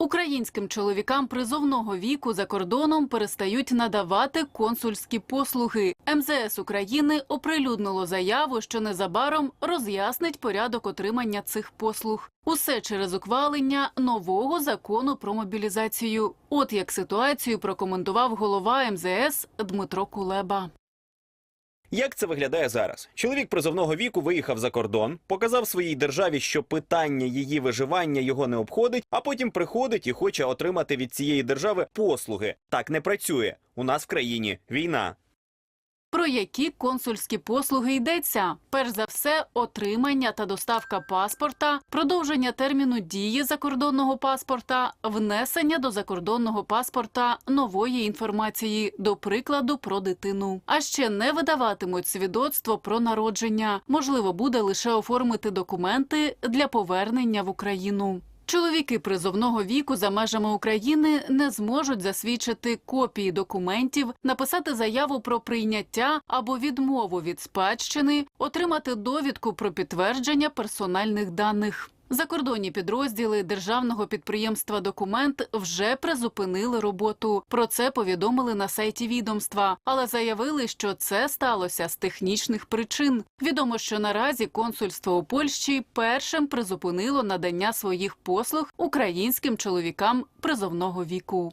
Українським чоловікам призовного віку за кордоном перестають надавати консульські послуги. МЗС України оприлюднило заяву, що незабаром роз'яснить порядок отримання цих послуг. Усе через ухвалення нового закону про мобілізацію. От як ситуацію прокоментував голова МЗС Дмитро Кулеба. Як це виглядає зараз? Чоловік призовного віку виїхав за кордон, показав своїй державі, що питання її виживання його не обходить, а потім приходить і хоче отримати від цієї держави послуги. Так не працює. У нас в країні війна. Про які консульські послуги йдеться? Перш за все, отримання та доставка паспорта, продовження терміну дії закордонного паспорта, внесення до закордонного паспорта нової інформації, до прикладу, про дитину. А ще не видаватимуть свідоцтво про народження. Можливо, буде лише оформити документи для повернення в Україну. Чоловіки призовного віку за межами України не зможуть засвідчити копії документів, написати заяву про прийняття або відмову від спадщини, отримати довідку про підтвердження персональних даних. Закордонні підрозділи державного підприємства Документ вже призупинили роботу. Про це повідомили на сайті відомства, але заявили, що це сталося з технічних причин. Відомо, що наразі консульство у Польщі першим призупинило надання своїх послуг українським чоловікам призовного віку.